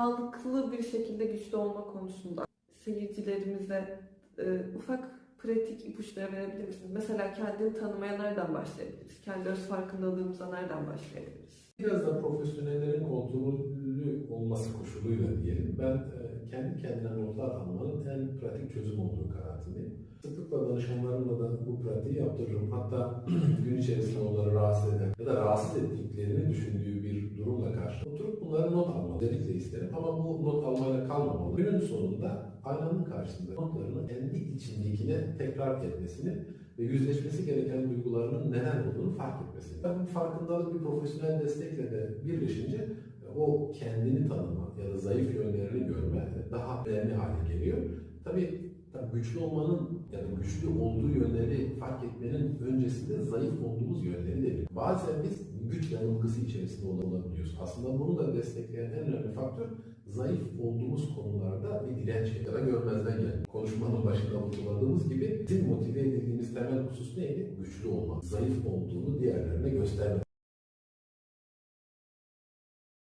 Sağlıklı bir şekilde güçlü olma konusunda seyircilerimize e, ufak pratik ipuçları verebilir misiniz? Mesela kendini tanımaya nereden başlayabiliriz? Kendi öz farkındalığımıza nereden başlayabiliriz? Biraz da profesyonellerin kontrollü olması koşuluyla diyelim. Ben e, kendi kendine notlar almanın en pratik çözüm olduğu kanaatindeyim. Sıklıkla danışanlarımla da bu pratiği yaptırırım. Hatta gün içerisinde onları rahatsız eden ya da rahatsız ettiklerini düşündüğü bir durumla karşı bunları not almalı. Özellikle isterim ama bu not almayla kalmamalı. Günün sonunda aynanın karşısında notlarını kendi içindekine tekrar etmesini ve yüzleşmesi gereken duygularının neler olduğunu fark etmesi. Tabii bu farkındalık bir profesyonel destekle de birleşince e, o kendini tanıma ya da zayıf yönlerini görme daha önemli hale geliyor. Tabii, tabii güçlü olmanın ya da güçlü olduğu yönleri fark etmenin öncesinde zayıf olduğumuz yönleri de. Bazen biz güç yanılgısı içerisinde olabiliyoruz. Aslında bunu da destekleyen en önemli faktör zayıf olduğumuz konularda bir direnç ya da görmezden gelme. Konuşmanın başında vurguladığımız gibi bizim motive edildiğimiz temel husus neydi? Güçlü olmak. Zayıf olduğunu diğerlerine göstermek.